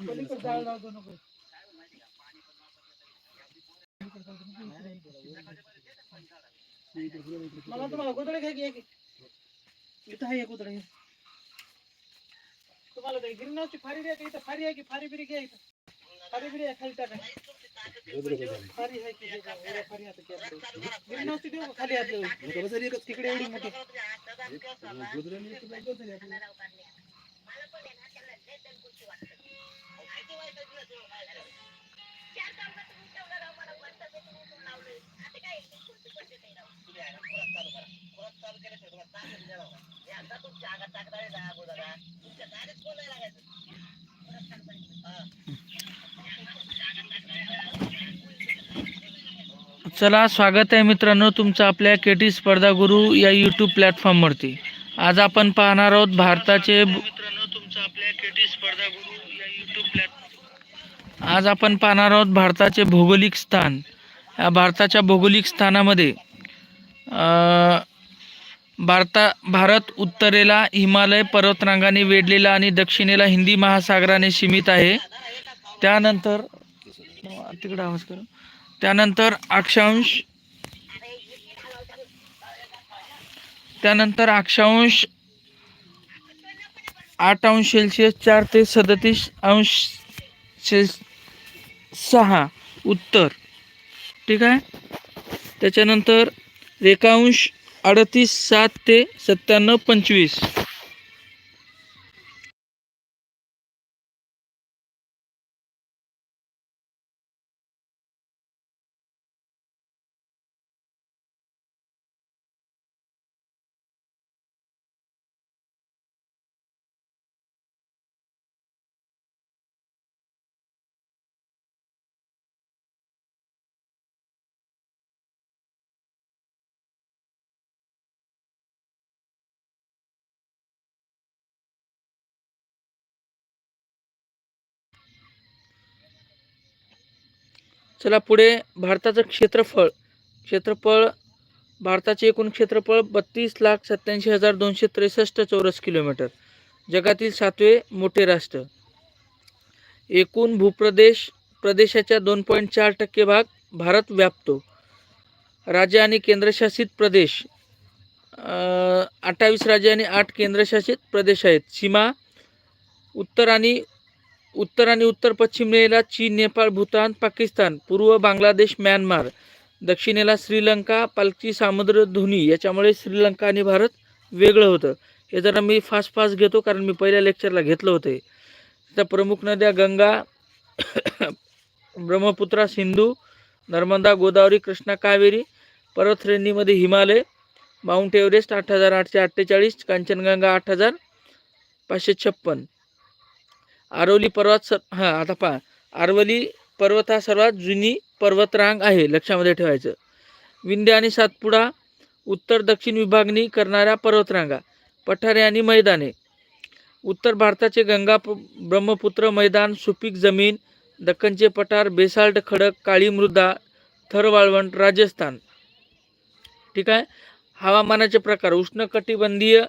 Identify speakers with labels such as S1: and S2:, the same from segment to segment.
S1: पलीकडे जाळ लावतो नको. मला तुम्हाला गोदडे घ्या की एक एक. इथं आहे एक गोदडे तुम्हाला ते फारी फारी फारी फारी खाली फारी आहे की एवढ्या फारी आता की आपल्याला. ग्रीन हाऊसची देऊ का खाली आपल्याला तिकडे एवढी मोठी
S2: चला स्वागत आहे मित्रांनो तुमचं आपल्या केटी स्पर्धा गुरु या यूट्यूब प्लॅटफॉर्मवरती आज आपण पाहणार आहोत भारताचे आज आपण पाहणार आहोत भारताचे भौगोलिक स्थान. या भारताच्या भौगोलिक स्थानामध्ये भारता भारत उत्तरेला हिमालय पर्वतरांगाने वेढलेला आणि दक्षिणेला हिंदी महासागराने सीमित आहे. त्यानंतर तिकडे आवाज करू. त्यानंतर अक्षांश. त्यानंतर अक्षांश. आठ अंश सेल्सिअस चार ते सदतीस अंश सेल्स सहा. उत्तर. ठीक आहे? त्याच्यानंतर रेखांश अडतीस सात ते सत्त्याण्णव पंचवीस. चला पुढे भारताचं क्षेत्रफळ. क्षेत्रफळ भारताचे एकूण क्षेत्रफळ बत्तीस लाख सत्याऐंशी हजार दोनशे त्रेसष्ट चौरस किलोमीटर. जगातील सातवे मोठे राष्ट्र. एकूण भूप्रदेश प्रदेशाच्या दोन पॉईंट चार टक्के भाग भारत व्यापतो. राज्य आणि केंद्रशासित प्रदेश अठ्ठावीस राज्य आणि आठ केंद्रशासित प्रदेश आहेत. सीमा उत्तर आणि उत्तर आणि उत्तर पश्चिमेला चीन नेपाळ भूतान पाकिस्तान पूर्व बांगलादेश म्यानमार दक्षिणेला श्रीलंका पालखी सामुद्र धुनी याच्यामुळे श्रीलंका आणि भारत वेगळं होतं. हे जरा मी फास्ट फास्ट घेतो कारण मी पहिल्या लेक्चरला घेतलं होतं त्या प्रमुख नद्या गंगा ब्रह्मपुत्रा सिंधू नर्मदा गोदावरी कृष्णा कावेरी पर्वतश्रेणीमध्ये हिमालय माउंट एव्हरेस्ट आठ हजार आठशे अठ्ठेचाळीस कांचनगंगा आठ हजार पाचशे छप्पन. आरवली पर्वत सर हां आता पहा. आरवली पर्वत हा सर्वात जुनी पर्वतरांग आहे लक्षामध्ये ठेवायचं. विंध्य आणि सातपुडा उत्तर दक्षिण विभागणी करणाऱ्या पर्वतरांगा पठारे आणि मैदाने. उत्तर भारताचे गंगा ब्रह्मपुत्र मैदान सुपीक जमीन दक्कनचे पठार बेसाल्ट खडक काळी मृदा थर वाळवंट राजस्थान. ठीक आहे? हवामानाचे प्रकार उष्णकटिबंधीय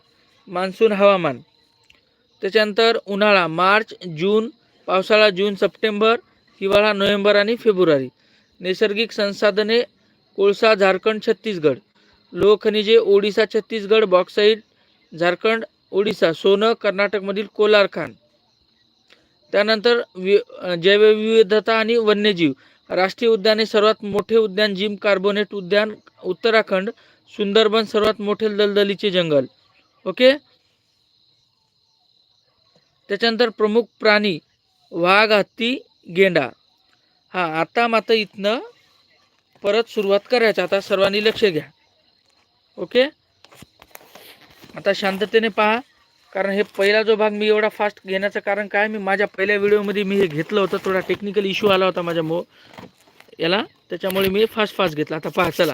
S2: मान्सून हवामान. त्याच्यानंतर उन्हाळा मार्च जून पावसाळा जून सप्टेंबर हिवाळा नोव्हेंबर आणि फेब्रुवारी. नैसर्गिक संसाधने कोळसा झारखंड छत्तीसगड. लोहखनिजे ओडिसा छत्तीसगड बॉक्साईट झारखंड ओडिसा सोनं कर्नाटकमधील कोलार खान त्यानंतर वि जैवविविधता आणि वन्यजीव. राष्ट्रीय उद्याने सर्वात मोठे उद्यान जिम कार्बोनेट उद्यान उत्तराखंड सुंदरबन सर्वात मोठे दलदलीचे जंगल. ओके? त्याच्यानंतर प्रमुख प्राणी वाघ हत्ती गेंडा. हा आता मात्र इथनं परत सुरुवात करायचं. आता सर्वांनी लक्ष घ्या. ओके? आता शांततेने पहा कारण हे पहिला जो भाग मी एवढा फास्ट घेण्याचं कारण काय? मी माझ्या पहिल्या व्हिडिओमध्ये मी हे घेतलं होतं. थोडा टेक्निकल इश्यू आला होता माझ्या मो याला. त्याच्यामुळे मी फास्ट फास्ट घेतला. आता पहा चला.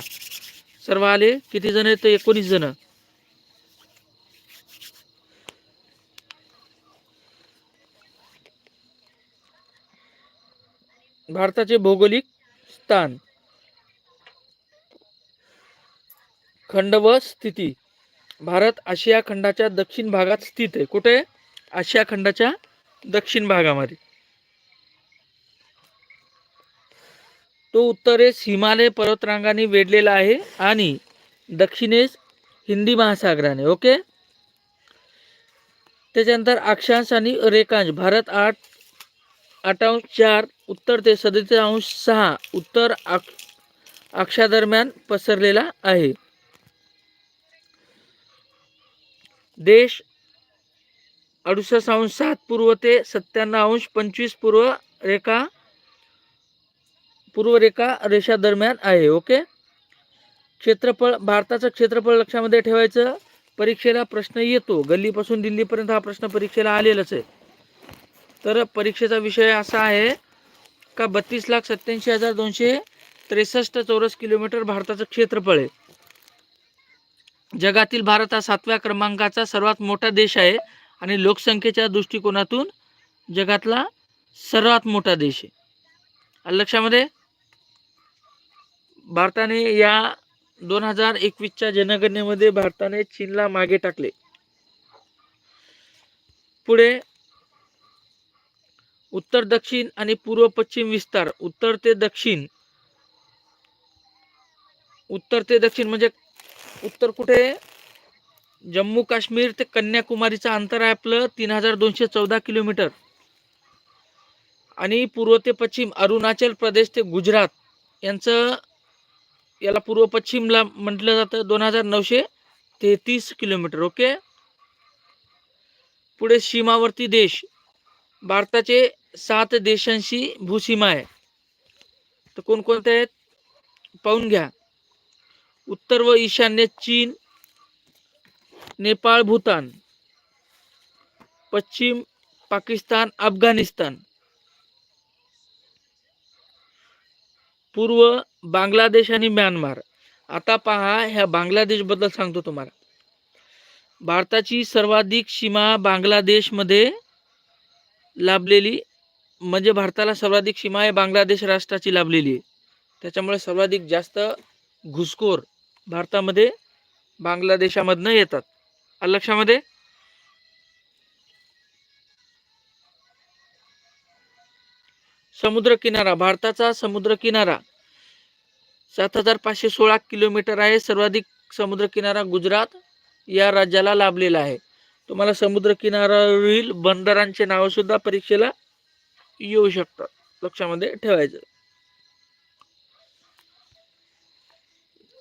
S2: सर्व आले? किती जण आहेत? एकोणीस जणं. भारताचे भौगोलिक स्थान. खंड व स्थिती. भारत आशिया खंडाच्या दक्षिण भागात स्थित आहे. कुठे? आशिया खंडाच्या दक्षिण भागामध्ये. तो उत्तरेस हिमालय पर्वतरांगांनी वेढलेला आहे आणि दक्षिणेस हिंदी महासागराने ओके? त्याच्यानंतर अक्षांश आणि रेखांश. भारत आठ आठांश चार उत्तर ते सदतीस अंश सहा उत्तर अक्ष अक्षादरम्यान पसरलेला आहे. देश अडुसष्ट अंश सात पूर्व ते सत्त्याण्णव अंश पंचवीस पूर्व रेखा पूर्वरेखा रेषा दरम्यान आहे ओके? क्षेत्रफळ भारताचं क्षेत्रफळ लक्षामध्ये ठेवायचं. परीक्षेला प्रश्न येतो. गल्लीपासून दिल्लीपर्यंत हा प्रश्न परीक्षेला आलेलाच आहे. तर परीक्षेचा विषय असा आहे का बत्तीस लाख सत्याऐंशी हजार दोनशे त्रेसष्ट चौरस किलोमीटर भारताचं क्षेत्रफळ आहे. जगातील भारत हा सातव्या क्रमांकाचा सर्वात मोठा देश आहे आणि लोकसंख्येच्या दृष्टिकोनातून जगातला सर्वात मोठा देश आहे. लक्षामध्ये भारताने या दोन हजार एकवीसच्या जनगणनेमध्ये भारताने चीनला मागे टाकले. पुढे उत्तर दक्षिण आणि पूर्व पश्चिम विस्तार. उत्तर ते दक्षिण. उत्तर ते दक्षिण म्हणजे उत्तर कुठे? जम्मू काश्मीर ते कन्याकुमारीचं अंतर आहे आपलं तीन हजार दोनशे चौदा किलोमीटर. आणि पूर्व ते पश्चिम अरुणाचल प्रदेश ते गुजरात यांचं याला पूर्व पश्चिमला म्हटलं जातं दोन हजार नऊशे तेहतीस किलोमीटर ओके? पुढे सीमावर्ती देश. भारताचे सात देशांशी भूसीमा आहे. तर कोणकोणत्या आहेत? पाहून घ्या. उत्तर व ईशान्य चीन नेपाळ भूतान. पश्चिम पाकिस्तान अफगाणिस्तान. पूर्व बांगलादेश आणि म्यानमार. आता पहा ह्या बांगलादेशबद्दल सांगतो तुम्हाला. भारताची सर्वाधिक सीमा बांगलादेशमध्ये लाभलेली म्हणजे भारताला सर्वाधिक सीमा आहे बांगलादेश राष्ट्राची लाभलेली आहे. त्याच्यामुळे सर्वाधिक जास्त घुसखोर भारतामध्ये बांगलादेशामधनं येतात. आलं लक्षामध्ये? समुद्र किनारा भारताचा समुद्र किनारा सात हजार पाचशे सोळा किलोमीटर आहे. सर्वाधिक समुद्र किनारा गुजरात या राज्याला लाभलेला आहे. तुम्हाला समुद्र किनाऱ्यावरील बंदरांचे नावंसुद्धा परीक्षेला येऊ शकतात लक्षामध्ये ठेवायचं.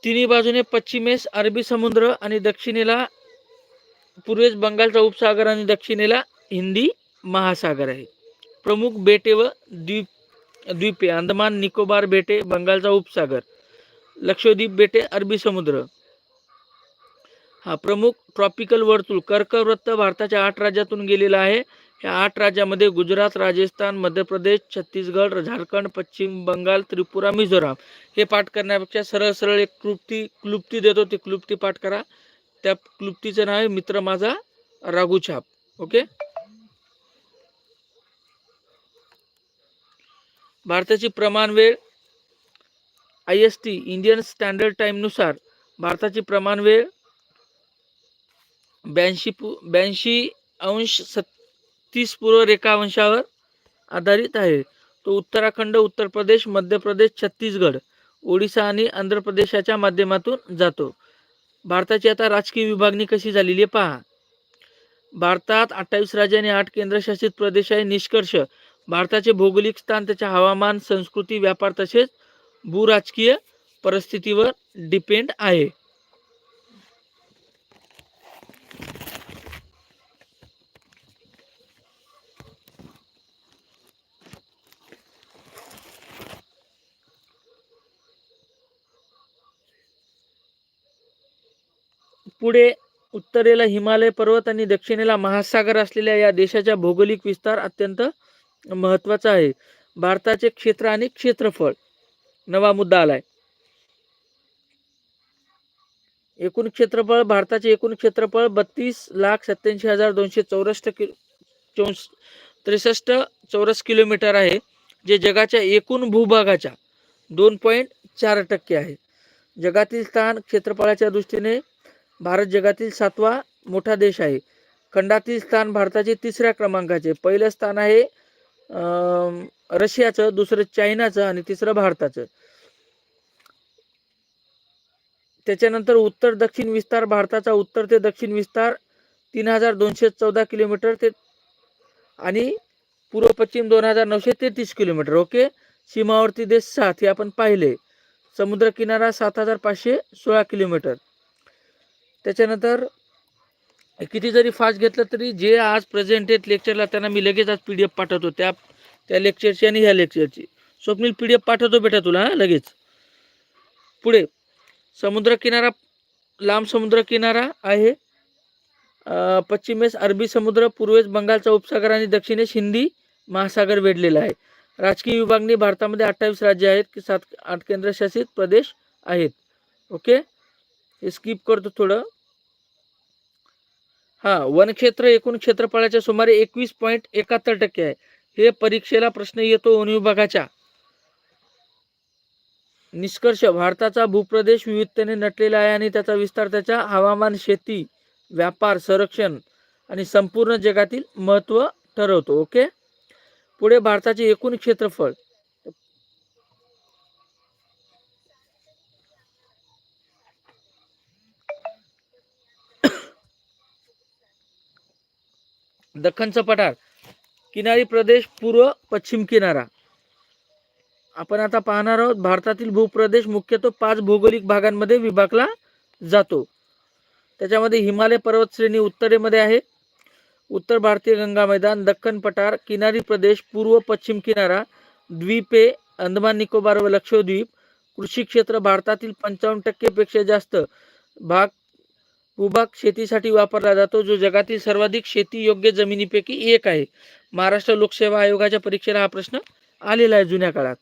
S2: तिन्ही बाजूने पश्चिमेस अरबी समुद्र आणि दक्षिणेला पूर्वेस बंगालचा उपसागर आणि दक्षिणेला हिंदी महासागर आहे. प्रमुख बेटे व द्वीप द्वीपे अंदमान निकोबार बेटे बंगालचा उपसागर लक्षद्वीप बेटे अरबी समुद्र. हा प्रमुख ट्रॉपिकल वर्तुळ कर्कवृत्त भारताच्या आठ राज्यातून गेलेला आहे. या आठ राज्यामध्ये गुजरात राजस्थान मध्य प्रदेश छत्तीसगड झारखंड पश्चिम बंगाल त्रिपुरा मिझोराम. हे पाठ करण्यापेक्षा सरळ सरळ एक क्लुप्ती क्लुप्ती देतो ती क्लुप्ती पाठ करा. त्या क्लुप्तीचं नाव आहे मित्र माझा राघुछाप ओके? भारताची प्रमाण वेळ I S T Indian standard टाईमनुसार भारताची प्रमाण वेळ ब्याऐंशी पु ब्याऐंशी अंश तीस पूर्व रेखावंशावर आधारित आहे. तो उत्तराखंड उत्तर प्रदेश मध्य प्रदेश छत्तीसगड ओडिसा आणि आंध्र प्रदेशाच्या माध्यमातून जातो. भारताची आता राजकीय विभागणी कशी झालेली आहे पहा. भारतात अठ्ठावीस राज्य आणि आठ केंद्रशासित प्रदेश आहे. निष्कर्ष भारताचे भौगोलिक स्थान त्याच्या हवामान संस्कृती व्यापार तसेच भूराजकीय परिस्थितीवर डिपेंड आहे. पुढे उत्तरेला हिमालय पर्वत आणि दक्षिणेला महासागर असलेल्या या देशाच्या भौगोलिक विस्तार अत्यंत महत्त्वाचा आहे. भारताचे क्षेत्र आणि क्षेत्रफळ. नवा मुद्दा आलाय. एकूण क्षेत्रफळ भारताचे एकूण क्षेत्रफळ बत्तीस लाख सत्याऐंशी हजार दोनशे चौरष्ट कि त्रेसष्ट चौरस किलोमीटर आहे जे जगाच्या एकूण भूभागाच्या दोन पॉईंट चार टक्के आहे. जगातील स्थान क्षेत्रफळाच्या दृष्टीने भारत जगातील सातवा मोठा देश आहे. खंडातील स्थान भारताचे तिसऱ्या क्रमांकाचे. पहिलं स्थान आहे रशियाचं दुसरं चायनाचं आणि तिसरं भारताचं. त्याच्यानंतर उत्तर दक्षिण विस्तार भारताचा उत्तर ते दक्षिण विस्तार तीन हजार दोनशे चौदा किलोमीटर ते आणि पूर्व पश्चिम दोन हजार नऊशे तेहतीस किलोमीटर. ओके? सीमावर्ती देश सात हे आपण पाहिले. समुद्र किनारा सात हजार पाचशे सोळा किलोमीटर. त्याच्यानंतर किती जरी फास्ट घेतलं तरी जे आज प्रेझेंट आहेत लेक्चरला त्यांना मी लगेच आज पी डी एफ पाठवतो. त्या त्या लेक्चरची आणि ह्या लेक्चरची स्वप्नील पी डी एफ पाठवतो बेटा तुला हां लगेच. पुढे समुद्रकिनारा लांब समुद्रकिनारा आहे. पश्चिमेस अरबी समुद्र पूर्वेस बंगालचा उपसागर आणि दक्षिणेस हिंदी महासागर वेढलेला आहे. राजकीय विभागणी भारतामध्ये अठ्ठावीस राज्य आहेत की सात आठ केंद्रशासित प्रदेश आहेत. ओके? स्किप करतो थोडं. हां वनक्षेत्र एकूण क्षेत्रफळाच्या सुमारे एकवीस पॉईंट एकाहत्तर टक्के आहे. हे परीक्षेला प्रश्न येतो वन विभागाच्या. निष्कर्ष भारताचा भूप्रदेश विविधतेने नटलेला आहे आणि त्याचा विस्तार त्याच्या हवामान शेती व्यापार संरक्षण आणि संपूर्ण जगातील महत्त्व ठरवतो ओके? पुढे भारताचे एकूण क्षेत्रफळ. दख्खनचं पठार. किनारी प्रदेश पूर्व पश्चिम किनारा. आपण आता पाहणार आहोत भारतातील भूप्रदेश मुख्यतः पाच भौगोलिक भागांमध्ये विभागला जातो. त्याच्यामध्ये हिमालय पर्वत श्रेणी उत्तरेमध्ये आहे. उत्तर भारतीय गंगा मैदान दख्खन पठार किनारी प्रदेश पूर्व पश्चिम किनारा द्वीपे अंदमान निकोबार व लक्षद्वीप. कृषी क्षेत्र भारतातील पंचावन्न टक्केपेक्षा जास्त भाग भूभाग शेतीसाठी वापरला जातो जो जगातील सर्वाधिक शेती योग्य जमिनीपैकी एक आहे. महाराष्ट्र लोकसेवा आयोगाच्या परीक्षेला हा प्रश्न आलेला आहे जुन्या काळात.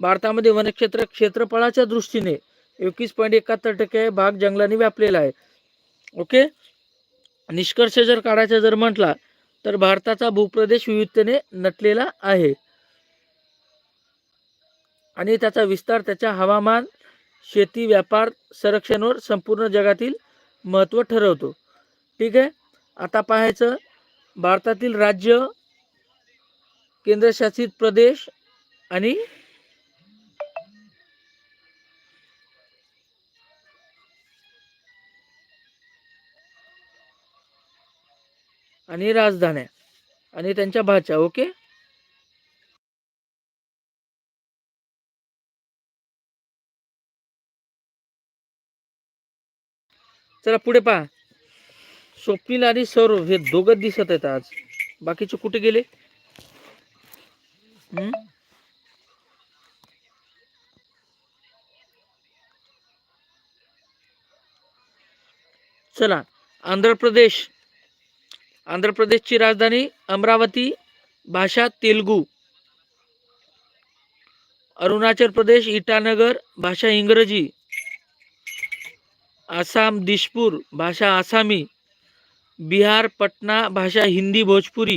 S2: भारतामध्ये वनक्षेत्र क्षेत्रफळाच्या दृष्टीने एकवीस पॉईंट एकाहत्तर टक्के भाग जंगलाने व्यापलेला आहे. ओके? निष्कर्ष जर काढायचा जर म्हटला तर भारताचा भूप्रदेश विविधतेने नटलेला आहे. आणि त्याचा विस्तार त्याच्या हवामान शेती व्यापार संरक्षणावर संपूर्ण जगातील महत्त्व ठरवतो. ठीक आहे? आता पाहायचं भारतातील राज्य केंद्रशासित प्रदेश आणि आणि राजधान्या आणि त्यांच्या भाषा ओके? चला पुढे पहा. स्वप्नील आणि सौरभ हे दोघं दिसत आहेत आज. बाकीचे कुठे गेले? चला आंध्र प्रदेश. आंध्र प्रदेशची राजधानी अमरावती भाषा तेलगू. अरुणाचल प्रदेश इटानगर भाषा इंग्रजी. आसाम दिशपूर भाषा आसामी बिहार पटना भाषा हिंदी भोजपुरी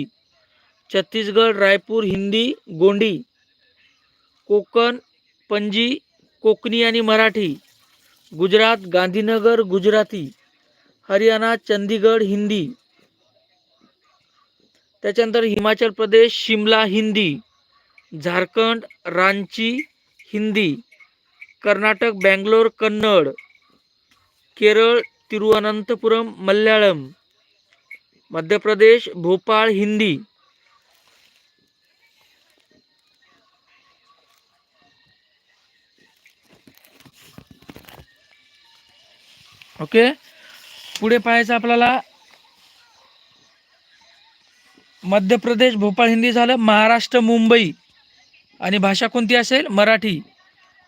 S2: छत्तीसगड रायपूर हिंदी गोंडी कोकण पणजी कोकणी आणि मराठी गुजरात गांधीनगर गुजराती हरियाणा चंदीगड हिंदी त्याच्यानंतर हिमाचल प्रदेश शिमला हिंदी झारखंड रांची हिंदी कर्नाटक बँगलोर कन्नड केरळ तिरुवनंतपुरम मल्याळम मध्य प्रदेश भोपाळ हिंदी. ओके? पुढे पाहायचं आपल्याला. मध्य प्रदेश भोपाळ हिंदी झालं. महाराष्ट्र मुंबई. आणि भाषा कोणती असेल? मराठी.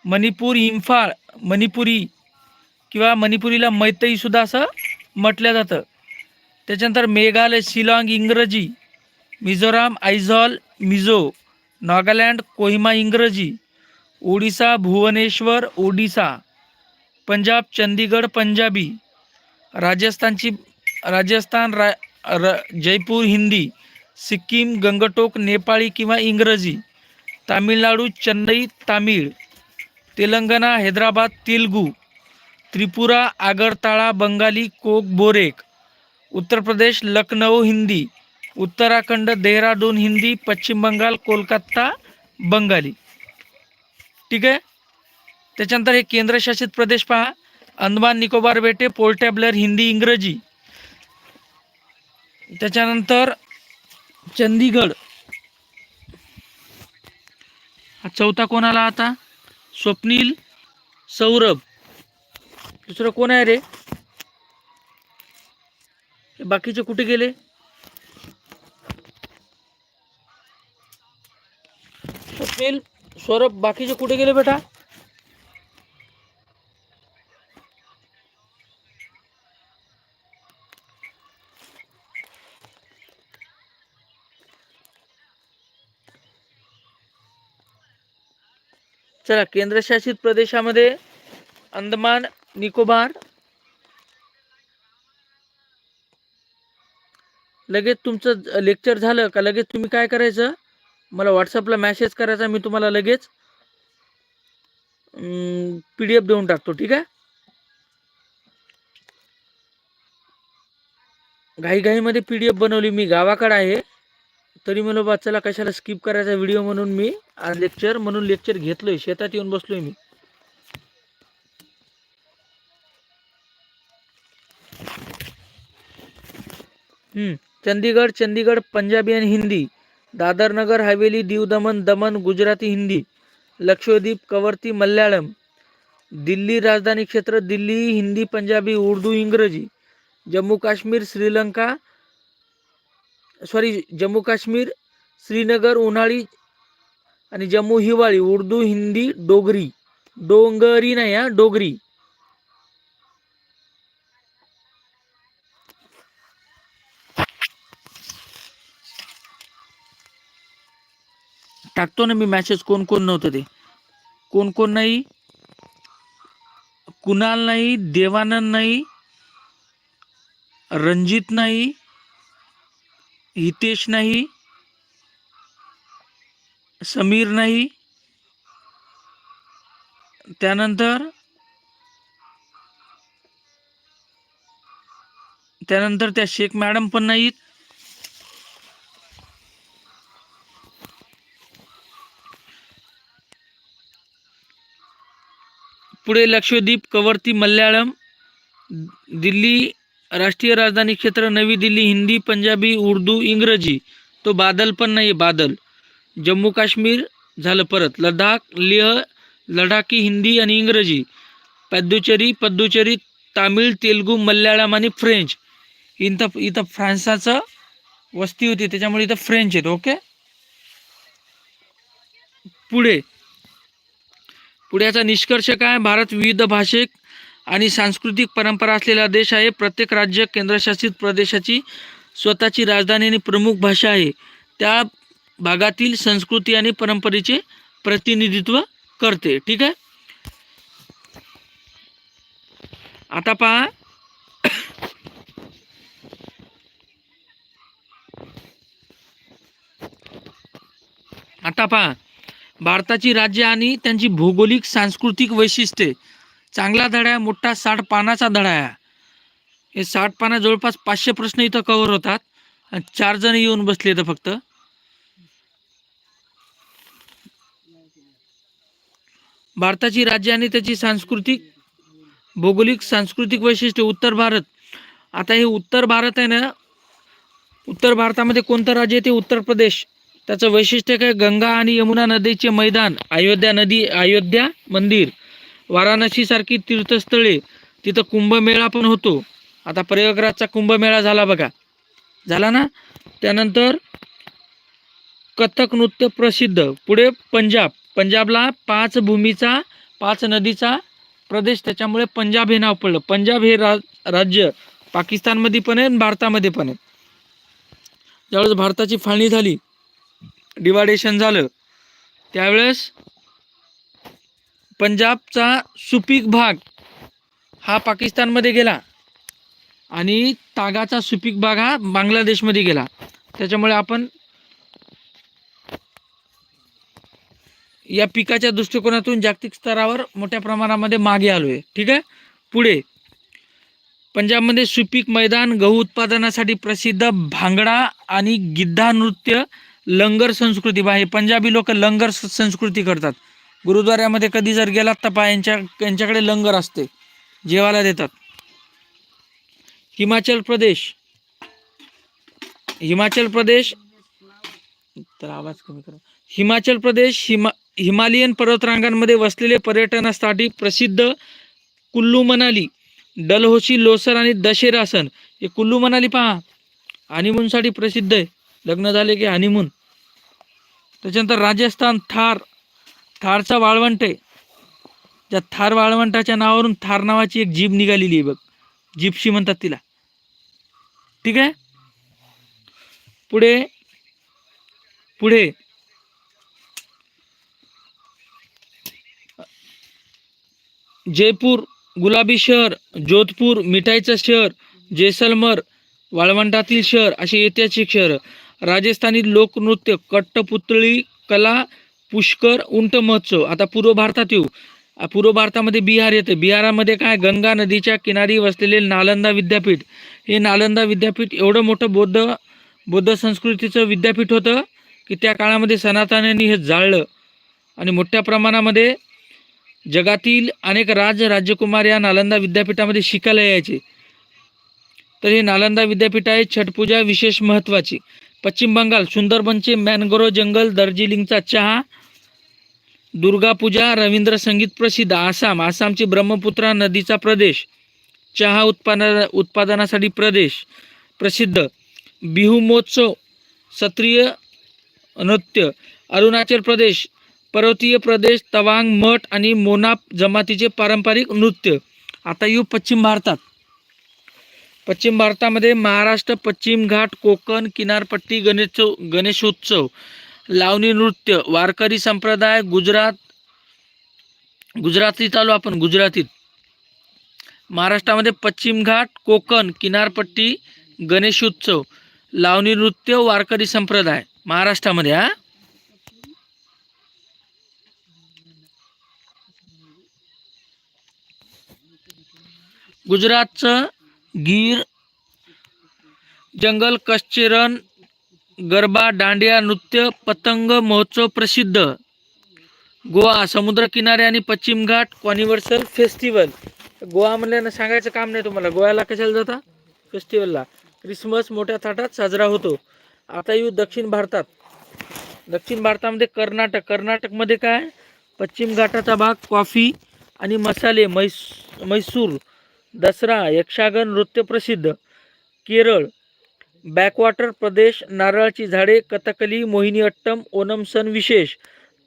S2: मणिपूर इम्फाळ मणिपुरी. किंवा मणिपुरीला मैतई सुद्धा असं म्हटलं जातं. त्याच्यानंतर मेघालय शिलाँग इंग्रजी मिझोराम आयझॉल मिझो नागालँड कोहिमा इंग्रजी ओडिसा भुवनेश्वर ओडिसा पंजाब चंदीगड पंजाबी राजस्थानची राजस्थान रा र जयपूर हिंदी सिक्कीम गंगटोक नेपाळी किंवा इंग्रजी तामिळनाडू चेन्नई तामिळ तेलंगणा हैदराबाद तेलगू त्रिपुरा आगरताळा बंगाली कोक बोरेक उत्तर प्रदेश लखनौ हिंदी उत्तराखंड देहराडून हिंदी पश्चिम बंगाल कोलकाता बंगाली. ठीक आहे? त्याच्यानंतर हे केंद्रशासित प्रदेश पहा. अंदमान निकोबार बेटे पोर्टॅब्लर हिंदी इंग्रजी. त्याच्यानंतर चंदीगड हा चौथा कोणाला आता? स्वप्नील सौरभ. दुसरं कोण आहे रे? हे बाकीचे कुठे गेले? स्वप्नील सौरभ बाकीचे कुठे गेले बेटा? चला केंद्रशासित प्रदेशामध्ये अंदमान निकोबार? लगेच तुमचं लेक्चर झालं का लगेच तुम्ही काय करायचं? मला व्हॉट्सअपला मॅसेज करायचा मी तुम्हाला लगेच पी डी एफ देऊन टाकतो ठीक आहे? घाईघाईमध्ये पी डी एफ बनवली मी गावाकडे आहे. तरी मला बा चला कशाला स्किप करायचा व्हिडिओ म्हणून मी आज लेक्चर म्हणून लेक्चर घेतलोय शेतात येऊन बसलोय मी. चंदीगड चंदीगड पंजाबी आणि हिंदी. दादर नगर हवेली दीव दमन दमन गुजराती हिंदी. लक्षद्वीप कवरती मल्याळम. दिल्ली राजधानी क्षेत्र दिल्ली हिंदी पंजाबी उर्दू इंग्रजी. जम्मू काश्मीर श्रीलंका. सॉरी जम्मू काश्मीर श्रीनगर उन्हाळी आणि जम्मू हिवाळी. उर्दू हिंदी डोगरी. डोंगरी नाही हा डोगरी. टाकतो ना मी मॅसेज कोण कोण नव्हतं ते. कोण कोण नाही कुणाल नाही देवानंद नाही रणजित नाही हितेश नाही समीर नाही. त्यानंतर त्यानंतर त्या शेख मॅडम पण नाहीत. पुढे लक्षद्वीप कवर्ती मल्याळम दिल्ली राष्ट्रीय राजधानी क्षेत्र नवी दिल्ली हिंदी पंजाबी उर्दू इंग्रजी. तो बादल पण नाही बादल. जम्मू काश्मीर झालं परत. लडाख लेह लडाखी हिंदी आणि इंग्रजी. पद्दुचेरी पद्दुचेरी तामिळ तेलुगू मल्याळम आणि फ्रेंच. इथं इथं फ्रान्साचं वस्ती होती त्याच्यामुळे इथं फ्रेंच आहेत ओके? पुढे. पुढे याचा निष्कर्ष काय? भारत विविध भाषिक आणि सांस्कृतिक परंपरा असलेला देश आहे. प्रत्येक राज्य केंद्रशासित प्रदेशाची स्वतःची राजधानी आणि प्रमुख भाषा आहे. त्या भागातील संस्कृती आणि परंपरेचे प्रतिनिधित्व करते. ठीक आहे? आता पहा. आता पहा. भारताची राज्य आणि त्यांची भौगोलिक सांस्कृतिक वैशिष्ट्ये. चांगला धडा आहे मोठा साठ पानाचा धडा. आहे हे साठ पाना जवळपास पाचशे प्रश्न इथं कव्हर होतात. आणि चार जण येऊन बसले तर फक्त. भारताची राज्य आणि त्याची सांस्कृतिक भौगोलिक सांस्कृतिक वैशिष्ट्ये. उत्तर भारत. आता हे उत्तर भारत आहे ना उत्तर भारतामध्ये कोणतं राज्य आहे ते उत्तर प्रदेश. त्याचं वैशिष्ट्य काय? गंगा आणि यमुना नदीचे मैदान अयोध्या नदी अयोध्या मंदिर वाराणसी सारखी तीर्थस्थळे तिथं कुंभमेळा पण होतो. आता प्रयागराजचा कुंभमेळा झाला बघा. झाला ना? त्यानंतर कथक नृत्य प्रसिद्ध. पुढे पंजाब. पंजाबला पाच भूमीचा पाच नदीचा प्रदेश. त्याच्यामुळे पंजाब हे नाव पडलं. पंजाब हे रा राज्य पाकिस्तानमध्ये पण आहे आणि भारतामध्ये पण आहे. ज्यावेळेस भारताची फाळणी झाली डिवायडेशन झालं. त्यावेळेस पंजाबचा सुपीक भाग हा पाकिस्तानमध्ये गेला आणि तागाचा सुपीक भाग हा बांगलादेशमध्ये गेला. त्याच्यामुळे आपण या पिकाच्या दृष्टिकोनातून जागतिक स्तरावर मोठ्या प्रमाणामध्ये मागे आलो आहे ठीक आहे? पुढे. पंजाबमध्ये सुपीक मैदान गहू उत्पादनासाठी प्रसिद्ध भांगडा आणि गिद्धा नृत्य लंगर संस्कृती बा हे पंजाबी लोक लंगर संस्कृती करतात. गुरुद्वाऱ्यामध्ये कधी जर गेलात तर पहा यांच्या यांच्याकडे लंगर असते. जेवायला देतात. हिमाचल प्रदेश. हिमाचल प्रदेश. तर आवाज कमी करा. हिमाचल प्रदेश हिमा हिमालयन पर्वतरांगांमध्ये वसलेले पर्यटनासाठी प्रसिद्ध कुल्लू मनाली डलहोशी लोसर आणि दशेरासन हे कुल्लू मनाली पहा. हनीमूनसाठी प्रसिद्ध आहे. लग्न झाले की हनीमून त्याच्यानंतर राजस्थान थार थारचा वाळवंट आहे. त्या थार वाळवंटाच्या नावावरून थार नावाची एक जीप निघालेली आहे बघ. जीपशी म्हणतात तिला. ठीक आहे? पुढे पुढे. जयपूर गुलाबी शहर जोधपूर मिठाईचं शहर जैसलमर वाळवंटातील शहर असे ऐतिहासिक शहर. राजस्थानी लोकनृत्य कट्टपुतळी कला पुष्कर उंट महोत्सव. आता पूर्व भारतात येऊ. आ, पूर्व भारतामध्ये बिहार येतं. बिहारामध्ये काय? गंगा नदीच्या किनारी वसलेले नालंदा विद्यापीठ. हे नालंदा विद्यापीठ एवढं मोठं बौद्ध बौद्ध संस्कृतीचं विद्यापीठ होतं की त्या काळामध्ये सनातन्यांनी हे जाळलं. आणि मोठ्या प्रमाणामध्ये जगातील अनेक राज राज्यकुमार या नालंदा विद्यापीठामध्ये शिकायला यायचे. तर हे नालंदा विद्यापीठ आहे छटपूजा विशेष महत्त्वाची. पश्चिम बंगाल सुंदरबनचे मॅनग्रोव्ह जंगल दार्जिलिंगचा चहा दुर्गा पूजा रवींद्र संगीत प्रसिद्ध आसाम. आसामची ब्रह्मपुत्रा नदीचा प्रदेश चहा उत्पादना उत्पादनासाठी प्रदेश प्रसिद्ध. बिहू महोत्सव सत्रिय नृत्य अरुणाचल प्रदेश पर्वतीय प्रदेश तवांग मठ आणि मोनाप जमातीचे पारंपरिक नृत्य. आता येऊ पश्चिम भारतात. पश्चिम भारतामध्ये महाराष्ट्र पश्चिम घाट कोकण किनारपट्टी गणेशो गणेशोत्सव लावणी नृत्य वारकरी संप्रदाय गुजरात गुजरातीत आलो आपण गुजरातीत. महाराष्ट्रामध्ये पश्चिम घाट कोकण किनारपट्टी गणेशोत्सव लावणी नृत्य वारकरी संप्रदाय. महाराष्ट्रामध्ये हा? गुजरातचं गीर जंगल कश्चिरण गरबा दांडिया नृत्य पतंग महोत्सव प्रसिद्ध. गोवा समुद्रकिनारे आणि पश्चिम घाट कॉनिव्हर्सल फेस्टिवल. गोवा म्हणल्यानं सांगायचं काम नाही तुम्हाला. गोव्याला कशाला जाता? फेस्टिवलला. क्रिसमस मोठ्या थाटात साजरा होतो. आता येऊ दक्षिण भारतात. दक्षिण भारतामध्ये कर्नाटक. कर्नाटकमध्ये काय? पश्चिम घाटाचा भाग कॉफी आणि मसाले मैस मैसूर. दसरा यक्षागन नृत्य प्रसिद्ध. केरळ बॅकवॉटर प्रदेश नारळाची झाडे कथकली मोहिनीअट्टम ओणम सण विशेष.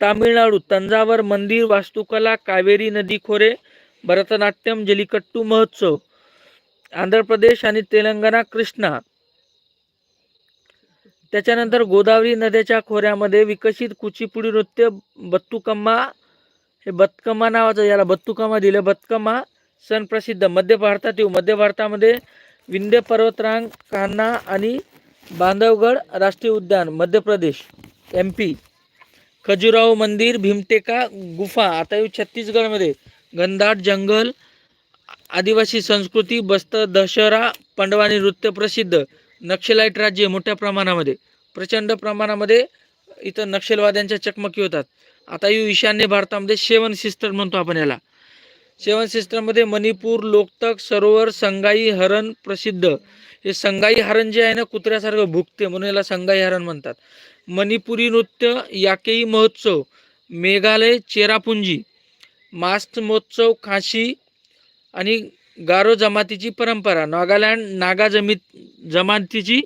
S2: तामिळनाडू तंजावर मंदिर वास्तुकला कावेरी नदी खोरे भरतनाट्यम जलिकट्टू महोत्सव. आंध्र प्रदेश आणि तेलंगणा कृष्णा. त्याच्यानंतर गोदावरी नद्याच्या खोऱ्यामध्ये विकसित कुचिपुडी नृत्य बत्तुकम्मा. हे बतकम्मा नावाचं याला बत्तुकम्मा दिलं बतकम्मा सण प्रसिद्ध मध्य भारतात येऊ. मध्य भारतामध्ये विंध्य पर्वतरांग कान्हा आणि बांधवगड राष्ट्रीय उद्यान मध्य प्रदेश एम पी. खजुराहो मंदिर भीमटेका गुफा आता येऊ छत्तीसगडमध्ये. घनदाट जंगल आदिवासी संस्कृती बस्त दशहरा पंडवानी नृत्य प्रसिद्ध. नक्षलाईट राज्य मोठ्या प्रमाणामध्ये. प्रचंड प्रमाणामध्ये इथं नक्षलवाद्यांच्या चकमकी होतात. आता येऊ ईशान्य भारतामध्ये शेवन सिस्टर म्हणतो आपण याला. सेवन सिस्टरमध्ये मणिपूर लोकतक सरोवर संगाई हरण प्रसिद्ध. हे संगाई हरण जे आहे ना कुत्र्यासारखं भुकते म्हणून याला संगाई हरण म्हणतात. मणिपुरी नृत्य याकेई महोत्सव मेघालय चेरापुंजी मास्त महोत्सव खाशी आणि गारो जमातीची परंपरा नागालँड नागा जमी जमातीची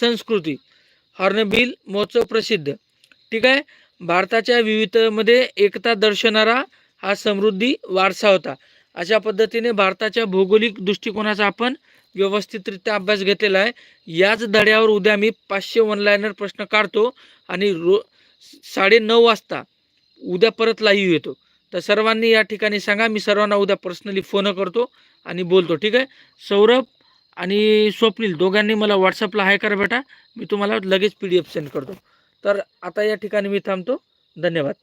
S2: संस्कृती. हॉर्नबिल महोत्सव प्रसिद्ध. ठीक आहे? भारताच्या विविधतेमध्ये एकता दर्शवणारा हा समृद्धी वारसा होता. अशा पद्धतीने भारताच्या भौगोलिक दृष्टिकोनाचा आपण व्यवस्थितरित्या अभ्यास घेतलेला आहे. याच धड्यावर उद्या मी पाचशे वनलायनर प्रश्न काढतो आणि रो साडे नऊ वाजता उद्या परत लाईव्ह येतो. तर सर्वांनी या ठिकाणी सांगा मी सर्वांना उद्या पर्सनली फोन करतो आणि बोलतो ठीक आहे? सौरभ आणि स्वप्नील दोघांनी मला व्हॉट्सअपला हाय करा बेटा. मी तुम्हाला लगेच पी डी एफ सेंड करतो. तर आता या ठिकाणी मी थांबतो. धन्यवाद.